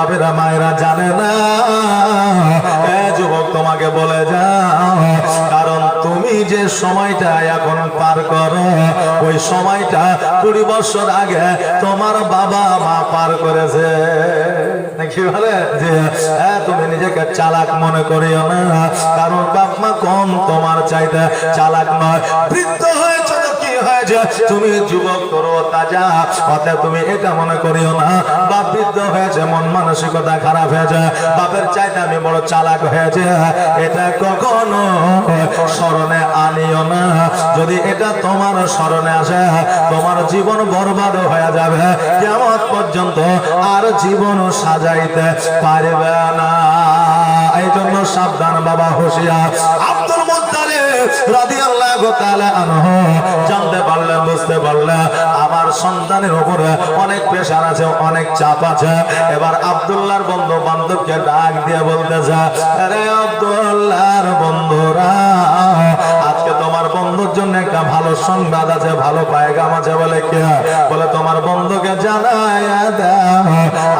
বাবেরা মায়েরা জানে না। যুবক, তোমাকে বলে যাও, কারণ তুমি যে সময়টা এখন পার করো, ওই সময়টা কুড়ি বছর আগে তোমার বাবা মা পার করেছে। কারণ বাপ মা কম তোমার চাইতে চালাক নয়। বৃদ্ধ তুমি যুবক, করো তাজা। অতএব তুমি এটা মনে করিও না। বাপ বৃদ্ধ হয়েছে, মন মানসিকতা খারাপ হয়েছে। বাপের চাইতে আমি বড় চালাক হয়েছে। এটা কখনো স্মরণে আনিও না। যদি এটা তোমার স্মরণে আসে, তোমার জীবন বরবাদ হয়ে যাবে। কেমন পর্যন্ত আর জীবন সাজাইতে পারবে না। এই জন্য সাবধান, বাবা, হুশিয়ার। আব্দুল মুত্তালিব সন্তানের উপরে অনেক প্রেশার আছে, অনেক চাপ আছে। এবার আব্দুল্লাহর বন্ধু বান্ধবকে ডাক দিয়ে বলতেছে, আরে আব্দুল্লাহর বন্ধুর জন্য একটা ভালো সংবাদ আছে, ভালো পায়গাম আছে বলে কে বলে, তোমার বন্ধুকে জানাই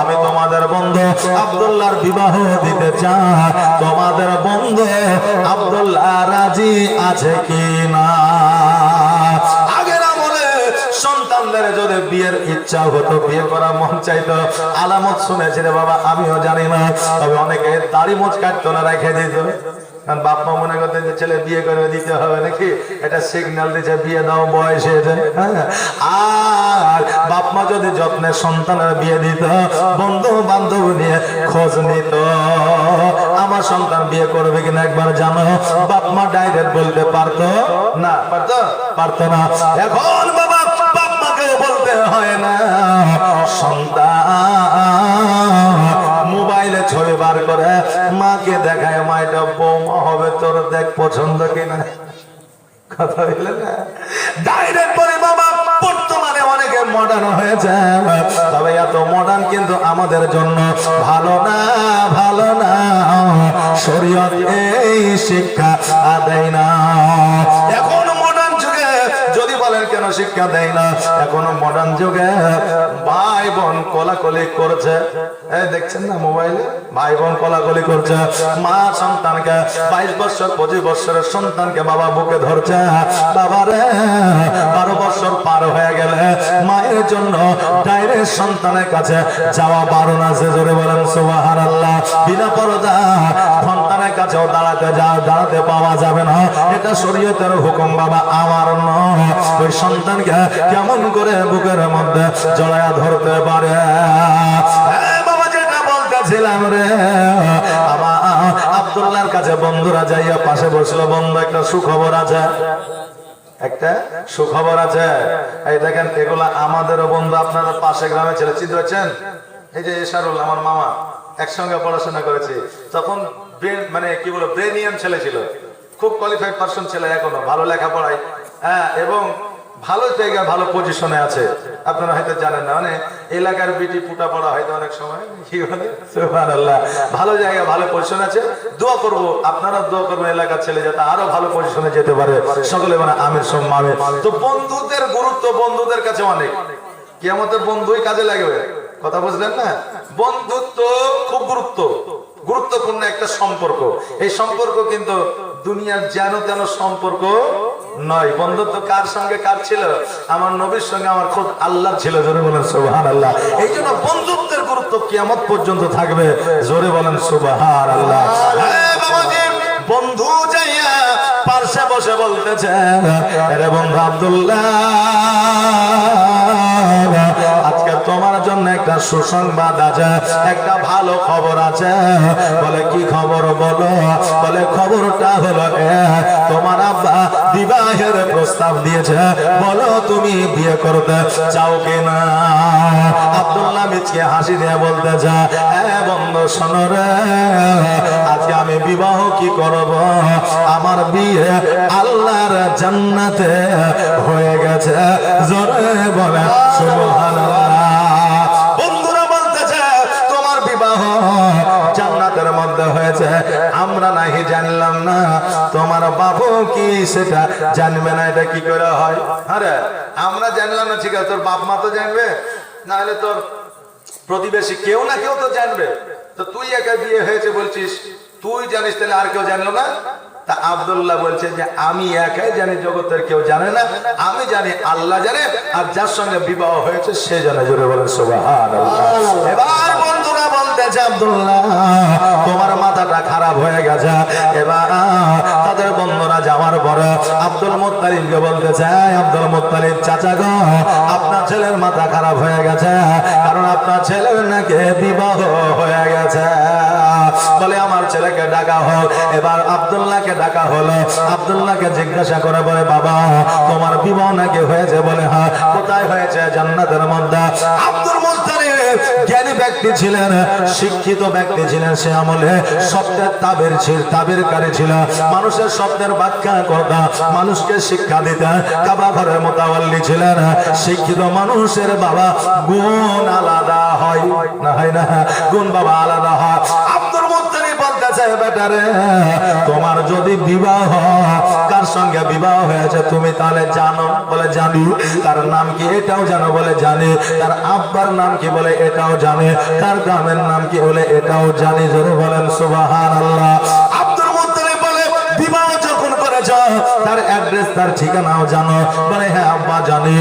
আমি তোমাদের বন্ধু আব্দুল্লাহর বিবাহ দিতে চাই। তোমাদের বন্ধু আব্দুল্লাহ রাজি আছে কি না সন্তানদের যদি বিয়ের ইচ্ছা হতো, বিয়ে করার মন চাইতো, আলামত শুনেছি রে বাবা, আমিও জানি না। তবে অনেকে দাড়ি মোচ কাটতো না রেখে দিত মনে করতেন যে ছেলে বিয়ে করে দিতে হবে নাকি? এটা সিগন্যাল দিচ্ছে বিয়ে দাও বয়স হ্যাঁ? আর যদি যত্নের সন্তানের বিয়ে দিত বন্ধু বান্ধব নিয়ে খোঁজ নিত, আমার সন্তান বিয়ে করবে কিনা একবার জানো? বাপ মা ডাইরেক্ট বলতে পারতো না। পারতো? পারতো না। এখন বাবা বলতে হয় না। সন্তান মোবাইলে ছবি বার করে মাকে দেখায় তোর দেখ পছন্দ কিনা? কথা হইল না? ডাইরেক্ট বলে, বাবা, বর্তমানে অনেকে মডার্ন হয়েছে। তবে এত মডার্ন কিন্তু আমাদের জন্য ভালো না ভালো না। শরীয়ত এই শিক্ষা আদায় না। বলেন শিক্ষা দেয় না। এখনও মডার্ন যুগে ভাই বোন কোলাকলি করছে। এই দেখছেন না মোবাইলে? ভাই বোন কোলাকলি করছে। মা সন্তানকে বাইশ বছর, পঁচিশ বছরের সন্তানকে বাবা বুকে ধরছে। বাবারে বারো বছর পার হয়ে গেলে মায়ের জন্য ডাইরেক্ট সন্তানের কাছে যাওয়া বারণ আছে, জোরে বলেন সুবাহার আল্লাহ বিনা পরদা সন্তানের কাছেও দাঁড়াতে যা, দাঁড়াতে পাওয়া যাবে না। এটা শরীয়তের হুকুম, বাবা, আমার নয়। ওই সন্তানকে কেমন করে বুকের মধ্যে জড়ায়া ধরতে পারে? এ বাবা, যেটা বলতেছিলাম রে আমার আব্দুল্লাহর কাছে বন্ধুরা যাইয়া পাশে বসল। বন্ধু, একটা সুখবর আছে। একটা সুখবর আছে। এই দেখেন, এগুলা আমাদেরও বন্ধু, আপনারা পাশে গ্রামে ছেলে চিত্র হচ্ছেন এই যে এশারুল, আমার মামা, একসঙ্গে পড়াশোনা করেছি। তখন মানে কি বলব ব্রেনিয়াম ছেলে ছিল। খুব কোয়ালিফাইড পার্সন ছেলে এখনও, ভালো লেখাপড়ায়। হ্যাঁ এবং ভালো জায়গা ভালো পজিশনে আছে। আপনারা হয়তো জানেন না মানে এলাকার বিটি পুটা পড়া হয়তো অনেক সময়। ভালো জায়গা ভালো পজিশন আছে। দোয়া করব, আপনারা দোয়া করবেন এলাকার ছেলে যাতে আরও ভালো পজিশনে যেতে পারে। সকলে মানে আমির সম্মানে। তো বন্ধুদের গুরুত্ব বন্ধুদের কাছে অনেক। কিয়ামতের বন্ধুই কাজে লাগবে। কথা বুঝলেন না? বন্ধুত্ব খুব গুরুত্ব। গুরুত্বপূর্ণ একটা সম্পর্ক। এই সম্পর্ক কিন্তু দুনিয়ার যেন তেন সম্পর্ক নয়। বন্ধুত্ব কার সঙ্গে কার ছিল? আমার নবীর সঙ্গে আমার খুব আল্লাহ ছিল, জোরে বলেন সুবাহান আল্লাহ এই জন্য বন্ধুত্বের গুরুত্ব কিয়ামত পর্যন্ত থাকবে, জোরে বলেন সুবাহান আল্লাহ বন্ধু যাইয়া পার্শ্বে বসে বলতেছে বন্ধু আব্দুল্লাহ সুসংবাদ আছে। একটা ভালো খবর আছে। বলে, কি খবর বলো? বলে, খবরটা হলো তোমার আব্বা বিবাহের প্রস্তাব দিয়েছে। বলো, তুমি বিয়ে করতে চাও কিনা? আব্দুল্লাহ মিচকে হাসি দিয়ে বলতে যা হ্যাঁ বন্ধু, শোনো আজকে আমি বিবাহ কি করব? আমার বিয়ে আল্লাহর জান্নাতে হয়ে গেছে। জোরে বলে, সুবহানাল্লাহ। আমরা নাহি জানলাম না। তোমার বাবু কি সেটা জানবে না এটা কি করে হয়? আরে আমরা জানলাম না ঠিক আছে তোর বাপ মা তো জানবে না হলে তোর প্রতিবেশী কেউ না কেউ তো জানবে। তো তুই একা বিয়ে হয়েছে বলছিস তুই জানিস তাহলে আর কেউ জানলো না? তা আব্দুল্লাহ বলছে যে আমি একাই জানি জগতের কেউ জানে না আমি জানি আল্লাহ জানে আর যার সঙ্গে বিবাহ হয়েছে সে জানে জোরে বলেন সুবহানাল্লাহ। এবার বন্ধুরা বলতেছে আব্দুল্লাহ, তোমার মাথাটা খারাপ হয়ে গেছে। এবার তাদের বন্ধুরা যাওয়ার পরে আব্দুল মুত্তালিবকে বলতেছে, "এই আব্দুল মুত্তালিব, চাচা গো, আপনার ছেলের মাথা খারাপ হয়ে গেছে, কারণ আপনার ছেলের নাকি বিবাহ হয়ে গেছে। বলে, আমার ছেলেকে ডাকা হোক এবার আব্দুল্লাহকে ডাকা হলো। আব্দুল্লাহকে জিজ্ঞাসা করে বলে, বাবা, তোমার বিবাহ নাকি হয়েছে? বলে হ্যাঁ কোথায় হয়েছে? জান্নাতের মধ্যে। আব্দুল জ্ঞানী ব্যক্তি ছিলেন, শিক্ষিত ব্যক্তি ছিলেন সে আমলে শব্দের তাবের ছিল, তাবের কারে ছিল। মানুষের শব্দের ব্যাখ্যা করতা, মানুষকে শিক্ষা দিতেন, কাবা ঘরের মোতাবাল্লি ছিলেন। শিক্ষিত মানুষের বাবা গুণ আলাদা হয়, না হয় না? গুণ বাবা আলাদা হয়। বেটারে। তোমার যদি বিবাহ কার সঙ্গে বিবাহ হয়েছে তুমি তাহলে জানো, বলে জানি। তার নাম কি? এটাও জানো, বলে জানি। তার আব্বার নাম কি? বলে এটাও জানে। তার গ্রামের নাম কি? বলে এটাও জানি। জোরে বলেন সুবাহ আব্দুল তার অ্যাড্রেস তার ঠিকানাও জানো। বলে হ্যাঁ আব্বা, জানি।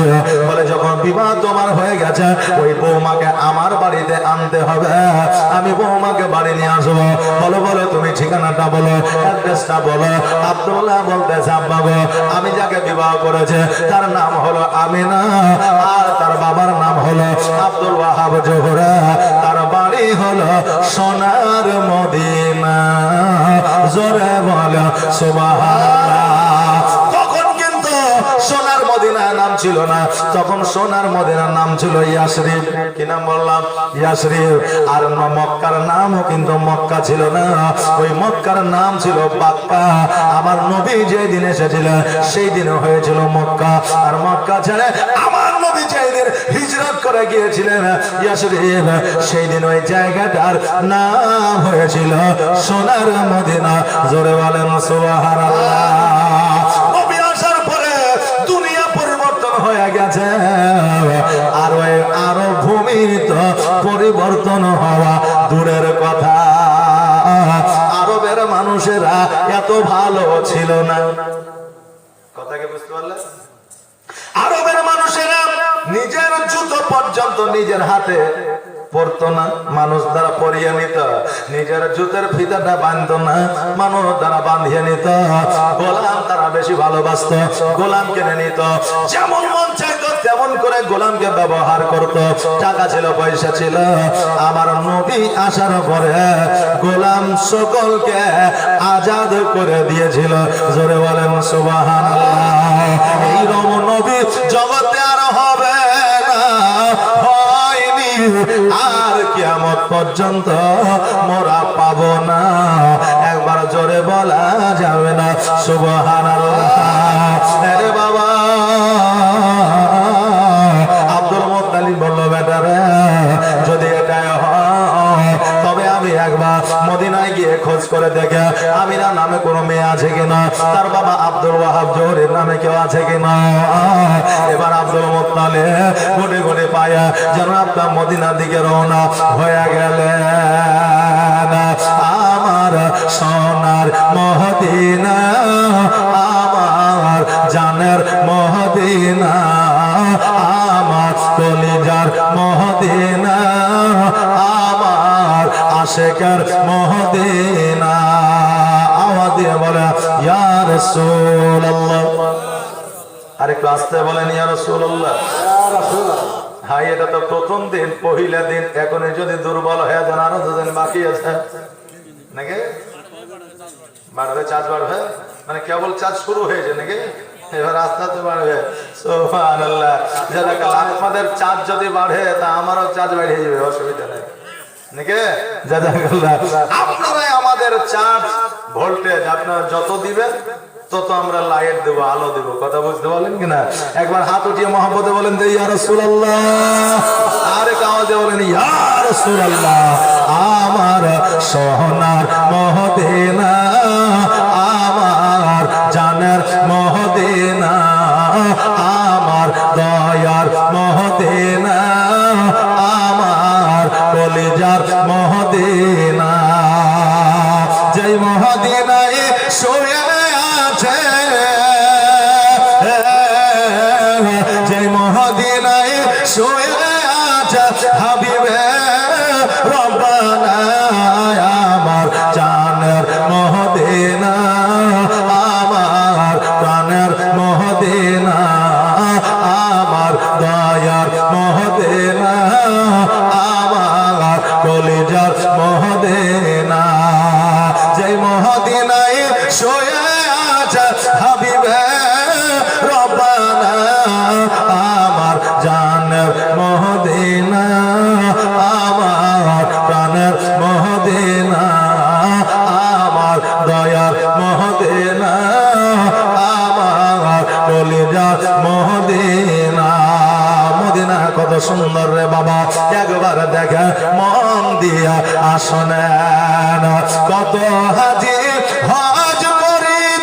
বলে, যখন বিবাহ তোমার হয়ে গেছে, ওই বৌমাকে আমার বাড়িতে আনতে হবে। আমি বৌমাকে বাড়ি নিয়ে আসব। বলো বলো, তুমি ঠিকানাটা বলো অ্যাড্রেসটা বলো। আব্দুল্লাহ বলতেছে, আব্বা গো, আমি যাকে বিবাহ করেছে, তার নাম হলো আমিনা, আর তার বাবার নাম হলো আব্দুল ওয়াহাব জোহরা। তার বাড়ি হলো সোনার মদিনা। জোরে বলো, সুবহানাল্লাহ। ছিল না। তখন সোনার মদিনার নাম ছিল ইয়াসরিফ কি নাম বললাম? ইয়াসরিফ আর মক্কার নামও কিন্তু মক্কা ছিল না। ওই মক্কার নাম ছিল বাক্কা। আমার নবী যে দিন এসেছিলেন সেই দিনে হয়েছিল মক্কা। আর মক্কা ছেড়ে আমার নবী যেই দিন হিজরত করে গিয়েছিলেন ইয়াসরিফ সেই দিন ওই জায়গাটার নাম হয়েছিল সোনার মদিনা। জোরে বলেন, সুবহানাল্লাহ। ভালো ছিল না। কথাকে বুঝতে পারলে? আরবের মানুষেরা নিজের জুতো পর্যন্ত নিজের হাতে পরতো না। মানুষ দ্বারা পরিয়ে নিত। নিজের জুতের ফিতাটা বাঁধতো না। মানুষ দ্বারা বাঁধিয়ে নিত। গোলাম তারা বেশি ভালোবাসত। গোলাম কিনে নিত। যেমন চাইতো করে গোলামকে ব্যবহার করত। টাকা ছিল, পয়সা ছিল। আমার নবী আসার পরে গোলাম সকলকে আজাদ করে দিয়েছিল। জোরে বলেন, সুবহানাল্লাহ। এই রম নবী জগতে আর হবে হয়নি, আর পর্যন্ত মোরা পাবো না। একবার জোরে বলা যাবে না, সুবহানাল্লাহ। আরে খোঁজ করে দেখে আমিনা নামে কোনো মেয়ে আছে কিনা? তার বাবা আব্দুল ওয়াহাব জোহরের নামে কেউ আছে কিনা? এবার আব্দুল মুত্তালে ঘুটে ঘুটে পায়া যেন আপনার মদিনার দিকে রওনা হয়ে গেলেন। আমার সোনার মহদিনা, আমার জানের মহদিনা, আমার কলিজার মহদিনা আশেকের মহদিনা। আওয়াজ দিয়ে বলে, ইয়া রাসূলুল্লাহ। আরেকটু আসতে বলেন, ইয়া রাসূলুল্লাহ। হাই এটা তো প্রথম দিন, পহিলা দিন। এখন যদি দুর্বল হয়ে যান, আরও দুদিন বাকি আছে। নাকি? বাড়বে চার্জ বাড়বে? মানে কেবল চার্জ শুরু হয়েছে নাকি? এবার আস্তে বাড়বে। সুবহানাল্লাহ। জাযাকাল্লাহ আপনাদের চার্জ যদি বাড়ে, তা আমারও চার্জ বাড়িয়ে যাবে, অসুবিধা নেই। আপনারাই আমাদের চার্জ ভোল্টেজ যত দিবেন, তত আমরা লাইট দেবো, আলো দেবো। কথা বুঝতে পারলেন কিনা? একবার হাত উঠিয়ে মহাপদে বলেন বলেন আমার সোনার মহদিনা।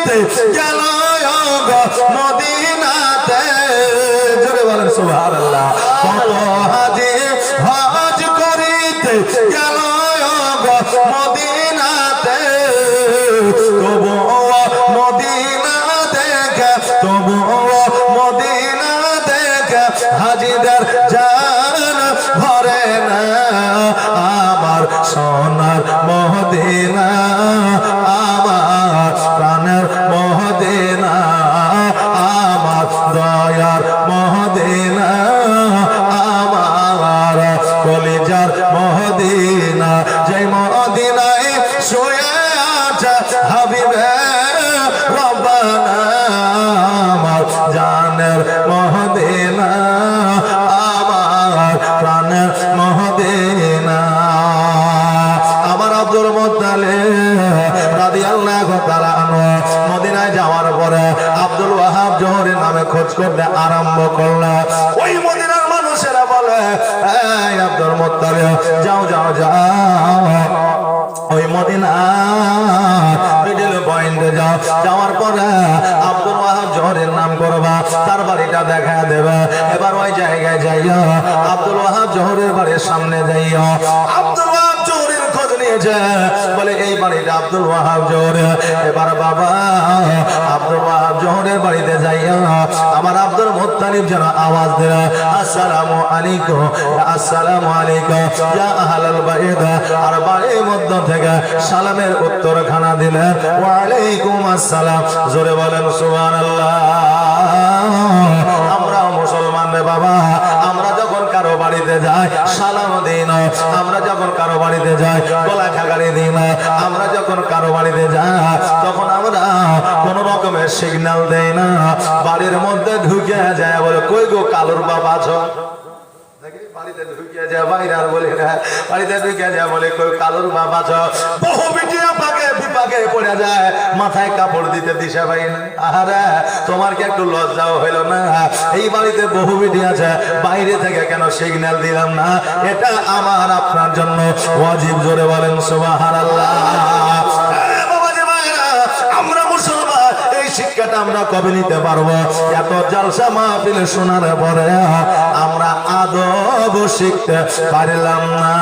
করিতে গেল মদিনাতে জোরে বলেন সুবহানাল্লাহ। আব্দুল মোত্তালে রাদি আল্লাহ মদিনায় যাওয়ার পরে আব্দুল ওয়াহাব জোহরের নামে খোঁজ করতে আরম্ভ করল। ওই মদিনার মানুষেরা বলে আব্দুল মোত্তালে যাও যাও যাও। ওই মদিনা মিডিল পয়েন্টে যাও। যাওয়ার পরে আব্দুল ওয়াহাব জোহরের নাম করবা, তার বাড়িটা দেখা দেবে। এবার ওই জায়গায় যাইয়া আব্দুল ওয়াহাব জোহরের বাড়ির সামনে যাইয়া আব্দুল বলে আব্দুল ওয়াহাব জোহর। এবার বাবা, আব্দুল ওয়াহাব জোহরের বাড়িতে যাইয়া আমার আব্দুল মুত্তালিব যেন আওয়াজ দিল আসসালামু আলাইকুম আসসালামু আলাইকুম, ইয়া আহলাল আর বাড়ির থেকে সালামের উত্তর খানা দিলেন ওয়া আলাইকুম আসসালাম। জোরে বলেন, সুবহানাল্লাহ। আমরা মুসলমান রে বাবা। বাড়িতে যাই সালাম দিন। আমরা যখন কারও বাড়িতে যাই, গলা ঠাকারি দিন। আমরা যখন কারও বাড়িতে যাই, তখন আমরা কোন রকমের সিগন্যাল দেই না। বাড়ির মধ্যে ঢুকে যায় বলে, কই গো কালুর বাবা আছো? বাড়িতে ঢুকে যায়, বাইরে আর বলি না। বাড়িতে ঢুকে যায় বলে, কই কালুর বাবা আছো? বহু বিটিয়া পাকে পড়ে যায়, মাথায় কাপড় দিতে দিশা পাই না। আহারে, তোমার কি একটু লজ্জাও হইল না? এই বাড়িতে বহু বিটি আছে, বাইরে থেকে কেন সিগন্যাল দিলাম না? এটা আমার, আপনার জন্য। ওয়াজিব জোরে বলেন, সুবহানাল্লাহ। শিক্ষাটা আমরা আদব শিখতে পারলাম না।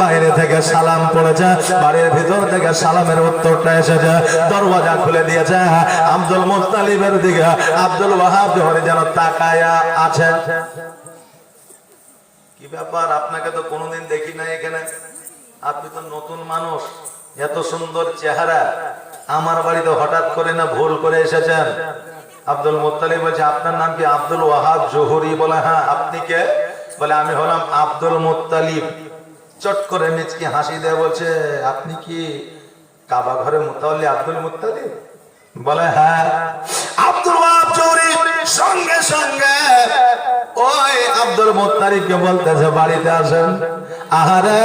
বাইরে থেকে সালাম পড়েছে, বাড়ির ভিতর থেকে সালামের উত্তরটা এসেছে, দরওয়াজা খুলে দিয়েছে, আব্দুল মুস্তালিবের দিকে আব্দুল ওয়াহাব জোহরে যেন তাকায়া আছে। কি ব্যাপার, আপনাকে তো কোনোদিন দেখি নাই এখানে? আপনি তো নতুন মানুষ, এত সুন্দর চেহারা। আমার বাড়িতে হঠাৎ করে না ভুল করে এসেছেন? আব্দুল মুত্তালিব বলছে, আপনার নাম কি আব্দুল ওয়াহাব জোহরি বলে? হ্যাঁ আপনি কে? বলে, আমি হলাম আব্দুল মুত্তালিব। চট করে মিচকি হাসি দেয় বলছে, আপনি কি কাবা ঘরে মুতাল্লি আব্দুল মুত্তালিব বলে হ্যাঁ। আব্দুল ওয়াহাব জোহরি সঙ্গে সঙ্গে ওই আব্দুল মুত্তারিবকে বলতেছে, বাড়িতে আসেন। আহারে,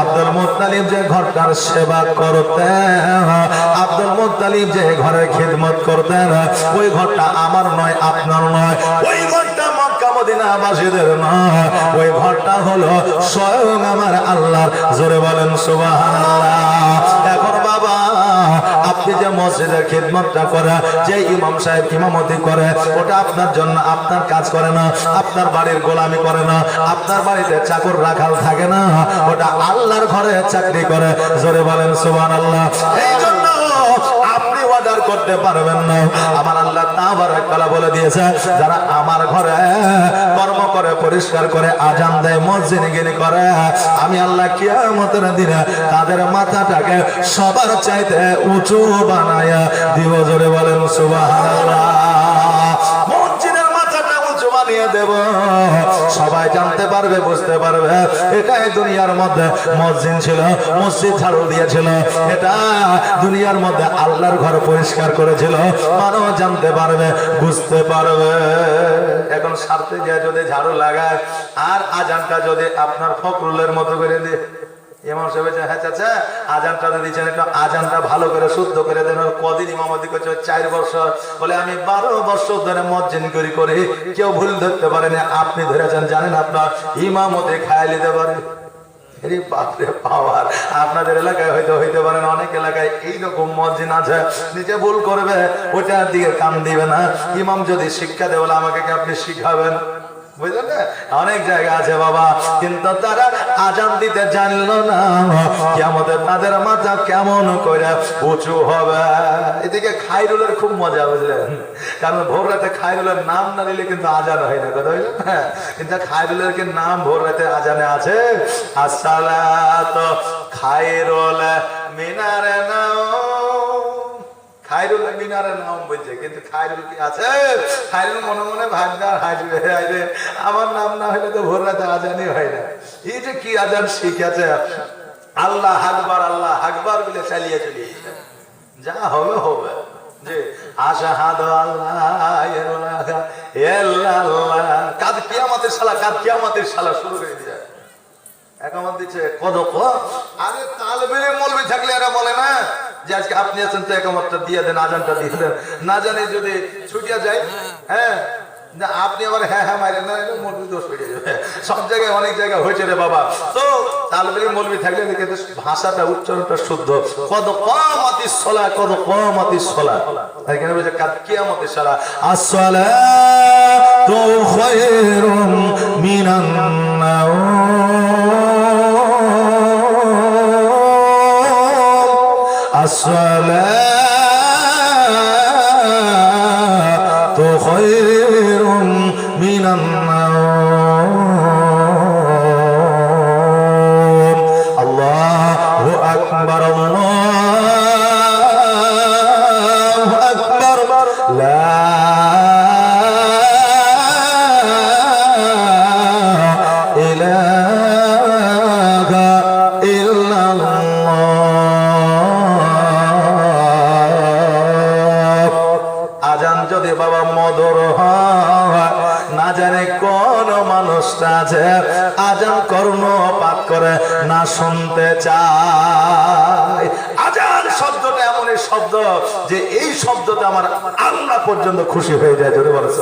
আব্দুল মুত্তালিব যে ঘরটার সেবা করতেন, আব্দুল মুত্তালিব যে ঘরের খিদমত করতেন, ওই ঘরটা আমার নয়, আপনার নয়। ওই ঘরটা মক্কা মদিনাবাসীদের ওই ঘরটা হলো স্বয়ং আমার আল্লাহর। জোরে বলেন, সুবহানাল্লাহ। এখন বাবা, আপনি যে মসজিদের খিদমতটা করে, যে ইমাম সাহেব ইমামতি করে, ওটা আপনার জন্য আপনার কাজ করে না, আপনার বাড়ির গোলামি করে না, আপনার বাড়িতে চাকর রাখাল থাকে না, ওটা আল্লাহর ঘরে চাকরি করে। জোরে বলেন সুবান আল্লাহ এই জন্য করতে পারবেন না। আমার আল্লাহ তাবার একতলা বলে দিয়েছে, যারা আমার ঘরে কর্ম করে, পরিষ্কার করে, আজান দেয়, মসজিদ গিরি করে, আমি আল্লাহ কিয়ামতের দিনে তাদের মাথাটাকে সবার চাইতে উঁচু বানায় দিব। জোরে বলেন, সুবহানাল্লাহ। দেব। সবাই জানতে পারবে, বুঝতে পারবে। এটাই দুনিয়ার মধ্যে মসজিদ ছিল, মসজিদ ঝাড়ু দিয়েছিল। এটা দুনিয়ার মধ্যে আল্লাহর ঘর পরিষ্কার করেছিল। মানুষ জানতে পারবে, বুঝতে পারবে। এখন গিয়ে যদি ঝাড়ু লাগায়, আর আজানটা যদি আপনার ফকরুলের মতো করে দিয়ে ইমাম সাহেব হ্যাঁ চাচা, আজানটা তো দিচ্ছেন একটু আজানটা ভালো করে, শুদ্ধ করে দেন কদিন ইমামতি করছে চার বছর। বলে, আমি বারো বছর ধরে মজ্জিন করি করে, কেউ ভুল ধরতে পারেনি আপনি ধরেছেন, জানেন আপনার ইমামতে খায় নিতে পারে। পাওয়ার আপনাদের এলাকায় হয়তো হইতে পারেন অনেক এলাকায় এইরকম মসজিদ আছে, নিজে ভুল করবে ওটার দিকে কান দিবে না। ইমাম যদি শিক্ষা দেয়, বলে, আমাকে কি আপনি শিখাবেন? বুঝলেন না? অনেক জায়গা আছে বাবা, কিন্তু তারা আজান দিতে জানলো না। কেমন তাদের মাথা কেমন করে উঁচু হবে। এদিকে খাইরুলের খুব মজা বুঝলেন কারণ ভোর রাতে খাইরুলের নাম না নিলে কিন্তু আজান হয় না, কথা বুঝলেন? কিন্তু খাইরুলের কি নাম ভোর রাতে আজানে আছে? আসসালাত খাইরুল মিনারে নাও। খাইরুল মিনারের নাম বলছে, কিন্তু খাইরুল কি আছে? খাইরুল মনে মনে ভাবনা হাসবে হাসবে আমার নাম না হলে তো ভোর রাতে আজানই হয় না। এই যে কি আজান শিখেছে আল্লাহ হাকবার আল্লাহ হাকবার বলে চালিয়ে চলিয়েছে যা হবে হবে। যে আশাহাদু আল্লাহ ইলাহা ইল্লাল্লাহ। কাদ কিয়ামতের শালা কাদ কিয়ামতের শালা শুরু করে দিয়ে একামত দিচ্ছে, কদক আরে তালবেলে মলবি থাকলে এরা বলে না যে আজকে আপনি আছেন তো একামতটা দিয়ে দেন, আজানটা দিয়ে দেন। না জানে যদি ছুটিয়া যায় হ্যাঁ আপনি আবার হ্যাঁ হ্যাঁ মারেন না মলবি দোষ হয়ে যাবে। সব জায়গায় অনেক জায়গায় হয়েছে রে বাবা। তো তালবেলে মলবি থাকলে কিন্তু ভাষাটা, উচ্চারণটা শুদ্ধ। কদ কমাতি সলা, কদ কমাতি সলা। এখানে বলছে, কাদ কিয়ামতি সলা আসসালাতু খায়রুম মিনান নাওম। الصلاة خير من النوم আছে আজান কর্ণ পাঠ করে না শুনতে চায়। আজান শব্দটা এমন এই শব্দ যে এই শব্দটা আমার আল্লাহ পর্যন্ত খুশি হয়ে যায় যদি বলেছ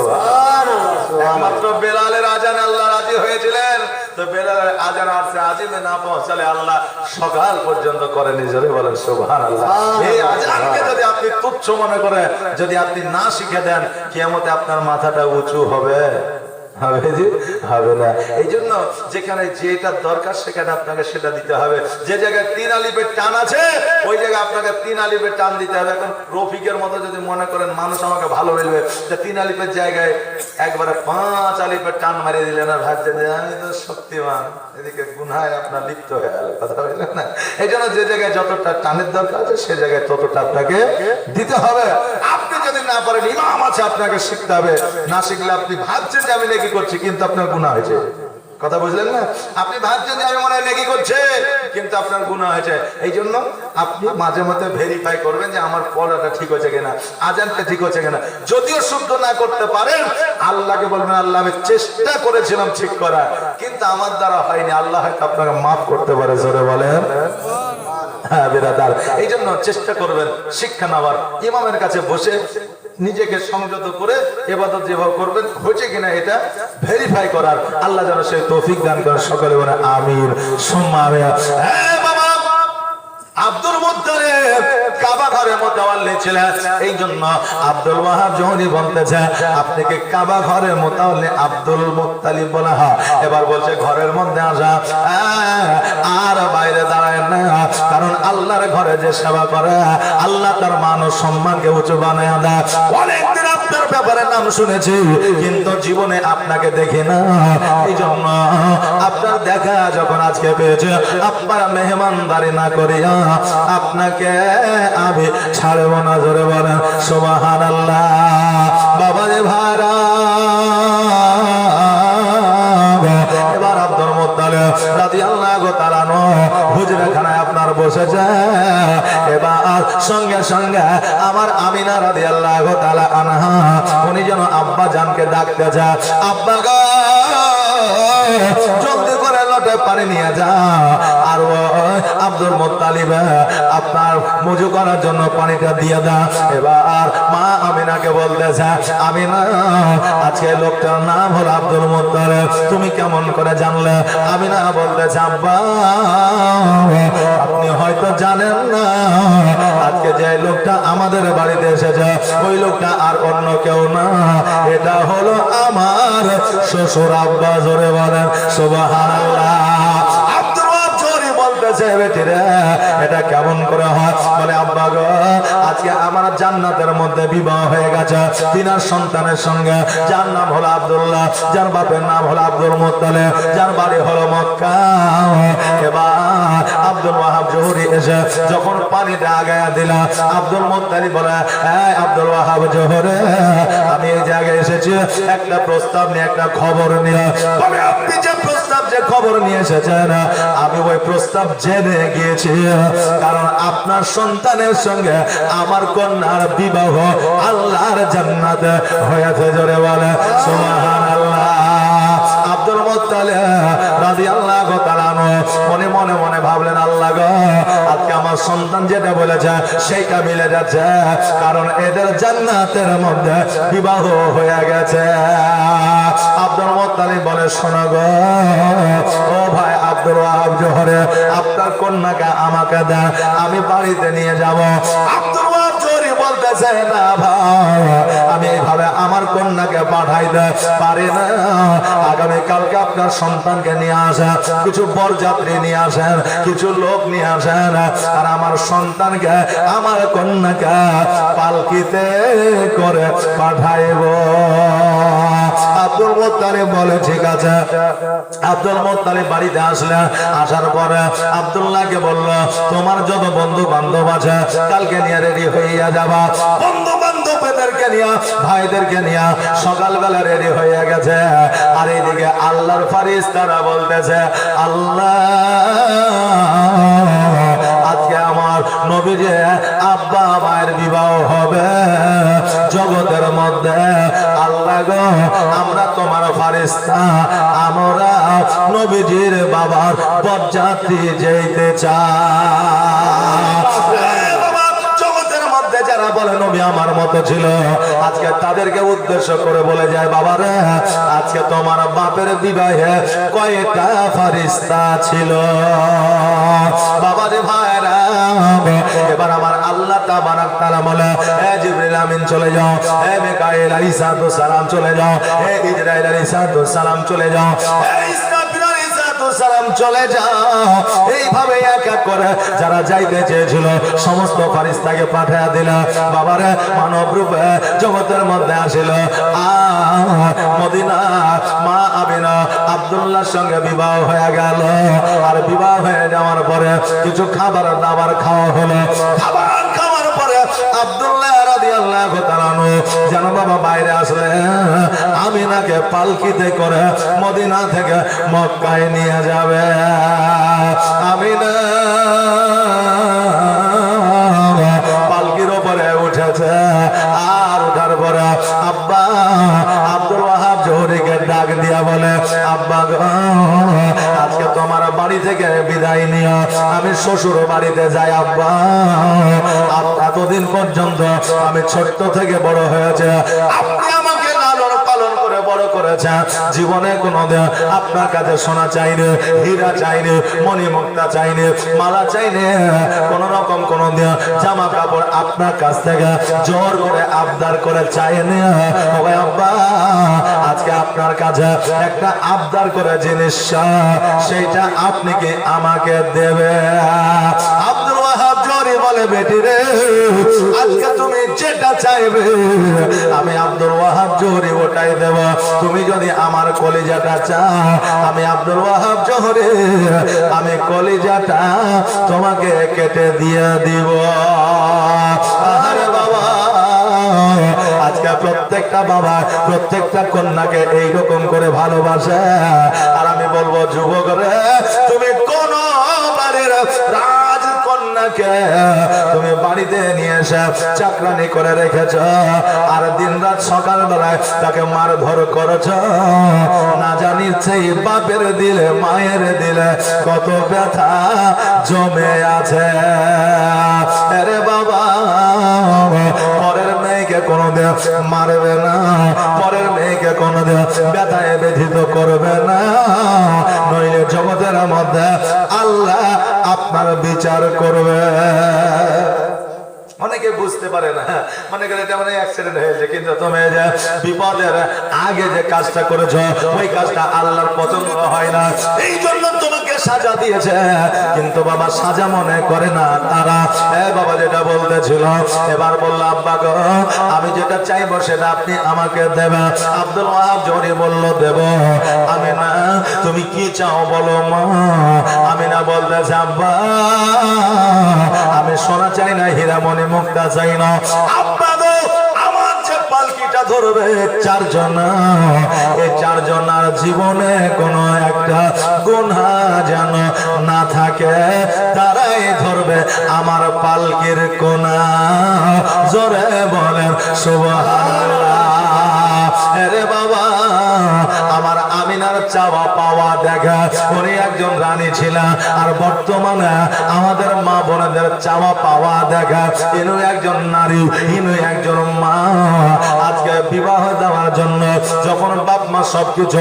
একমাত্র বেলালের আজান আল্লাহ রাজি হয়েছিলেন। তো বেলালের আজান আসছে আজিমে না পৌঁছালে আল্লাহ সকাল পর্যন্ত করে নিজরে বলেন সুবহান আল্লাহ। এই আজানকে যদি আপনি তুচ্ছ মনে করে যদি আপনি না শিখে দেন কিয়ামতে আপনার মাথাটা উঁচু হবে। হবে না। এই জন্য যেখানে যেটা দরকার সেখানে আপনাকে সেটা দিতে হবে। যে জায়গায় তিন আলিপের টান আছে, ওই জায়গায় আপনাকে তিন আলিপের টান দিতে হবে। এখন রফিকের মতো যদি মনে করেন মানুষ আমাকে ভালো বলবে, যে তিন আলিপের জায়গায় একবারে পাঁচ আলিপের টান মারিয়ে দিলেন আর ভাবছেন যে আমি তো শক্তিমান। এদিকে গুনায় আপনার লিপ্ত হয়ে গেল, কথা বললেন না? এই জন্য যে জায়গায় যতটা টানের দরকার আছে, সে জায়গায় ততটা আপনাকে দিতে হবে। আপনি যদি না পারেন, ইমাম আছে আপনাকে শিখতে হবে। না শিখলে আপনি ভাবছেন যে আমি নেকি করছি, কিন্তু আপনার গুণা হয়েছে। কথা বুঝলেন না? আপনি ভাবছেন যে আমি মনে নেকি করছে, কিন্তু আপনার গুণা হয়েছে। এই জন্য আপনি মাঝে মধ্যে ভেরিফাই করবেন যে আমার পড়াটা ঠিক হয়েছে কিনা, আজানটা ঠিক হয়েছে কিনা। যদিও শুদ্ধ না করতে পারেন, আল্লাহকে বলবেন, আল্লাহ, আমি চেষ্টা করেছিলাম ঠিক করা কিন্তু আমার দ্বারা হয়নি। আল্লাহ হয়তো আপনাকে মাফ করতে পারে, জোরে বলেন। হ্যাঁ বেরাদার। এই জন্য চেষ্টা করবেন শিক্ষা নেওয়ার। ইমামের কাছে বসে নিজেকে সংযত করে এবাদত যেভাবে করবেন, হয়েছে কিনা এটা ভেরিফাই করার। আল্লাহ যেন সে তৌফিক দান করেন। সকলে বলে আমির বাবা। আব্দুল মুত্তালিব কাবা ঘরের মধ্যে আল্লি ছিলেন। এই জন্য আব্দুল ওয়াহাব জহরি বলতেছে আপনি কি কাবা ঘরের মোতালে আব্দুল মুত্তালিব বলা হয়। এবার বলছে, ঘরের মধ্যে আসা। আর বাইরে দাঁড়ায় না, কারণ আল্লাহর ঘরে যে সেবা করে, আল্লাহ তার মান ও সম্মানকে উঁচু বানায় দেয়। অনেকদিন আপনার ব্যাপারে নাম শুনেছি, কিন্তু জীবনে আপনাকে দেখি না। আপনার দেখা যখন আজকে পেয়েছে, আপনার মেহমানদারি না করিয়া আপনাকে আমি ছাড়ব না ধরে বলেন। সোমাহান আল্লাহ সঙ্গে সঙ্গে আমার আমিনা রাধি আল্লাহ তালা আনহা, উনি যেন আব্বা জানকে ডাকতেছে আব্বা গো, জলদি করে লটে পানি নিয়ে যা। আর আব্দুল মোত্তালিব, আপনার মজু করার জন্য পানিটা দিয়ে দা। এবার মা আমিনাকে বলতেছে, আমিনা, আজকে লোকটার নাম হলো আব্দুল মুত্তালিব। তুমি কেমন করে জানলে? আমিনা বলতেছে, আব্বা, আপনি হয়তো জানেন না, আজকে যে লোকটা আমাদের বাড়িতে এসেছে, ওই লোকটা আর অন্য কেউ না। এটা হলো আমার শ্বশুর আব্বা, জোরে বলেন, সুবহানাল্লাহ। আব্দুল বলতেছে বেটিরে এটা কেমন করে হয়? বলে, আব্বা গো আজকে আমার জান্নাতের মধ্যে বিবাহ হয়ে গেছে। তিনার সন্তানের সঙ্গে যার নাম হলো আব্দুল্লাহ, যার বাপের নাম হলো আব্দুল মুত্তালিব, যার বাড়ি হলো মক্কা। আব্দুল ওয়াহাব জহুরি এসে যখন পানিটা আগায়া দিল, আব্দুল মুত্তালিব বলে, এই আব্দুল ওয়াহাব জহুরে, আমি এই জায়গায় এসেছি, একটা প্রস্তাব নিয়ে, একটা খবর নিয়ে। আপনি খবর নিয়ে এসেছে না আমি ওই প্রস্তাব জেনে গিয়েছি, কারণ আপনার সন্তানের সঙ্গে আমার কন্যার বিবাহ আল্লাহর জান্নাতে হয়েছে জোরে বলে। সুবহানাল্লাহ। আব্দুল মুত্তালিব রাদিয়াল্লাহু তাআলা আনহু মনে মনে মনে ভাবলেন, আল্লাহ আমার সন্তান যেটা বলেছে, সেইটা মিলে যাচ্ছে। কারণ এদের জান্নাতের মধ্যে বিবাহ হয়ে গেছে। আব্দুল মুত্তালিব বলে, শোনা গো, ও ভাই আব্দুল ওয়াহাব জোহরে, আপনার কন্যাকে আমাকে দেন আমি বাড়িতে নিয়ে যাব। আব্দুল বলতেছে না ভাই। আমি এইভাবে আমার কন্যাকে পাঠাইতে পারি না। আগামী কালকে আপনার সন্তানকে নিয়ে আসেন, কিছু বরযাত্রী নিয়ে আসেন, কিছু লোক নিয়ে আসেন, আর আমার সন্তানকে, আমার কন্যাকে পালকিতে করে পাঠাইব। আব্দুল মোত্তালিব বলে, ঠিক আছে। আব্দুল মোত্তালিব বাড়িতে আসলে, আসার পরে আব্দুল্লাহকে বলল, তোমার যত বন্ধু বান্ধব আছে, কালকে নিয়ে রেডি হইয়া যাবা। বন্ধু বান্ধবদেরকে নিয়ে, ভাইদেরকে নিয়ে সকালবেলা রেডি হয়ে গেছে। আর এইদিকে আল্লাহর ফারিস তারা বলতেছে, আল্লাহ, আজকে আমার নবীজে আব্বা মায়ের বিবাহ হবে। জগতের মধ্যে। আল্লাহ গো, আমরা তোমার ফারিস্তা আমরা নবীজির বাবার বরযাত্রী যেতে চাই। আজকে আজকে তোমার বাপের ফারিস্তা ছিল? বাবারে ভাইরা, এবার আমার আল্লাহ বলে হে চলে যাও। হে মিকাইল আলাইহিস সালাম চলে যাও। হে ইসরাইল আলাইহিস সালাম চলে যাও। হে ইসরাফিল সালাম চলে যাও। এইভাবে এক এক করে জগতের মধ্যে আসিল। মদিনা, মা আমিনা আব্দুল্লাহর সঙ্গে বিবাহ হয়ে গেল। আর বিবাহ হয়ে যাওয়ার পরে কিছু খাবার দাবার খাওয়া হলো। খাবার যেন বাবা বাইরে আসলে আমিনাকে পালকিতে করে মদিনা থেকে মক্কায় নিয়ে যাবে। আমিনা। থেকে বিদায় নিও। আমি শ্বশুর বাড়িতে যাই, আব্বা। এতদিন পর্যন্ত আমি ছোট্ট থেকে বড় হয়েছে। বলেছে জীবনে কোনোদিন আপনার কাছে সোনা চাইনি, হীরা চাইনি, মণিমুক্তা চাইনি, মালা চাইনি। কোন রকম কোন জামা কাপড় আপনার কাছ থেকে জোর করে আবদার করে চাইনি। ওই আব্বা, আজকে আপনার কাছে একটা আবদার করে জিনিস সেইটা আপনি কি আমাকে দেবে আব্দুল ওয়াহাব জোরে বলে, বেটি রে যেটা চাইবে আমি আব্দুল ওয়াহাব জোরে ওটাই দেব। তুমি যদি আমার কলিজাটা চাও, আমি আব্দুল ওয়াহাব জোহরে, আমি কলিজাটা তোমাকে কেটে দিয়ে দিব। আরে বাবা, আজকে প্রত্যেকটা বাবা, প্রত্যেকটা কন্যাকে এইরকম করে ভালোবাসে। আর আমি বলব, যুবক রে, তুমি কোন বাড়ির রাজকন্যাকে তুমি বাড়িতে নিয়ে এসে চাকরানি করে রেখেছ। আর দিন রাত সকাল বেলায় তাকে মারধর করেছ। না জানি সেই বাপের দিলে, মায়ের দিলে কত ব্যথা জমে আছে। আরে বাবা, পরের মেয়েকে কোনোদিন মারবে না, পরের মেয়েকে কোনোদিন ব্যথায় ব্যথিত করবে না। নইলে জগতের মধ্যে আল্লাহ আপনার বিচার করবে অনেকে বুঝতে পারে না, মনে করে তেমন মানে অ্যাক্সিডেন্ট হয়েছে, কিন্তু তুমি যে বিপদের আগে যে কাজটা করেছ, ওই কাজটা আল্লাহর পছন্দ হয় না। এই সাজা দিয়েছে। কিন্তু বাবা সাজা মনে করে না তারা। এ বাবা যেটা বলতেছিল, এবার বলল, আব্বা গো, আমি যেটা চাইব সেটা আপনি আমাকে দেবেন। আব্দুল জোরে বলল, দেব। আমি না, তুমি কি চাও বলো মা? আমি না, বলতেছে, আব্বা, আমি সোনা চাই না, হীরামণি মুক্তা চাই না। আব্বা ধরবে চারজন। এই চারজনার জীবনে কোনো একটা গুণা যেন না থাকে। তারাই ধরবে আমার পালকির কোনা। জোরে বলেন শুভ রে বাবা চাওয়া পাওয়া দেখা উনি একজন রানী ছিলেন। আর বর্তমানে আমাদের মা বোনদের চাওয়া পাওয়া দেখা ইনু একজন নারী, ইনু একজন মা। আজকে বিবাহ দেওয়ার জন্য যখন বাপ মা সবকিছু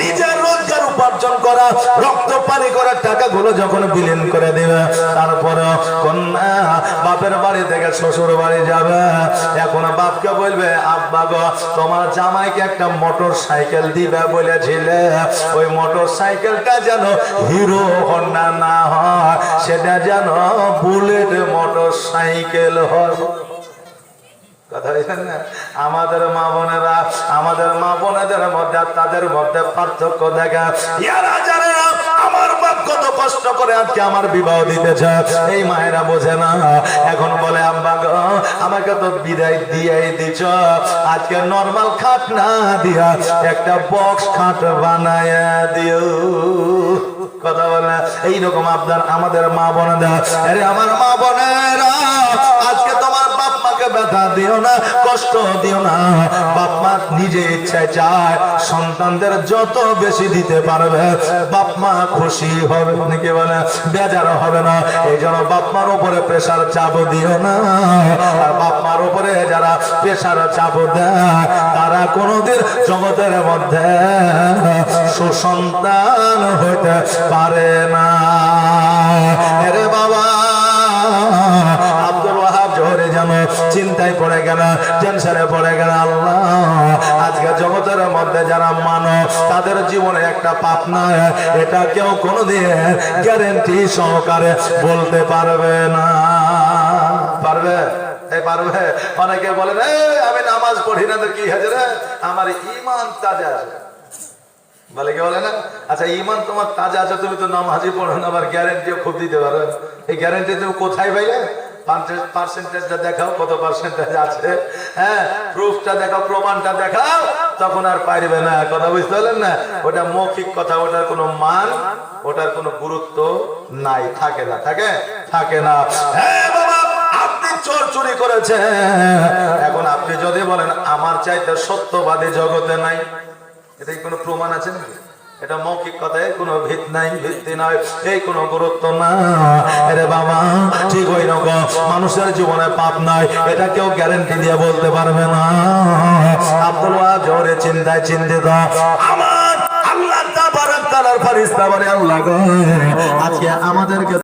নিজের রোজগার উপার্জন করা, রক্ত পানি করার টাকাগুলো যখন বিলীন করে দেবে, তারপরে কন্যা বাপের বাড়ি থেকে শ্বশুর বাড়ি যাবে। এখন বাপকে বলবে, আব্বা গো, তোমার জামাইকে একটা মোটর সাইকেল দিবে বলেছিলে। ওই মোটর সাইকেলটা যেন হিরো হন্ডা না হয়, সেটা যেন বুলেট মোটর সাইকেল হয়। আমাদের মা বোনেরা, আমাদের মা বোনেদের মধ্যে তাদের মধ্যে পার্থক্য দেখা। আমার বাপ কত কষ্ট করে আজকে আমার বিবাহ দিতেছে। এই মায়েরা বোঝে না। এখন বলে আমাকে তো বিদায় আজকে নরমাল খাট না দিয়া একটা বক্স খাট বানায় দিও। কথা বলে এইরকম আপনার আমাদের মা বোনেরা। আরে আমার মা বোনেরা মাকে ব্যথা দিও না, কষ্ট দিও না। বাপ মা নিজে ইচ্ছায় চায়, সন্তানদের যত বেশি দিতে পারবে, বাপ মা খুশি হবে নাকি বলে, বেজার হবে না। এই জন্য বাপ মার উপরে প্রেশার চাপ দিও না। আর বাপ মার উপরে যারা প্রেশার চাপ দেয়, তারা কোনোদিন জগতের মধ্যে সুসন্তান হইতে পারে না। চিন্তায় পড়ে গেল, টেনশনে পড়ে গেল, আল্লাহ। আজকে জগতের মধ্যে যারা মানো তাদের জীবনে একটা পাপ নয় এটা কেউ কোনোদিন গ্যারেন্টি সহকারে বলতে পারবে না। পারবে? পারবে? অনেকে বলে আমি নামাজ পড়ি না তো কি হয়েছে রে? আমার ইমান তাজা বলে কি বলে না? আচ্ছা ইমান তোমার তাজা আছে, তুমি তো নামাজই পড়ো না, আবার খুব দিতে পারো। এই গ্যারেন্টি তুমি কোথায় পাইলে? হ্যাঁ হ্যাঁ আপনি চোর চুরি করেছেন। এখন আপনি যদি বলেন, আমার চাইতে সত্যবাদী জগতে নাই, এটাই কোনো প্রমাণ আছে নাকি? এটা মৌখিক কথায় কোনো ভিত নাই, ভিত্তি নয় এই কোনো গুরুত্ব না। আরে বাবা, ঠিক ওই রকম, মানুষের জীবনে পাপ নাই, এটা কেউ গ্যারেন্টি দিয়ে বলতে পারবে না। আব্দুল ওয়াহাব জোরে চিন্তায় চিন্তিত, আমার আল্লাহ তাবারাক তাআলার ফেরেশতা বলে আল্লাহ গো, আজকে আমাদেরকে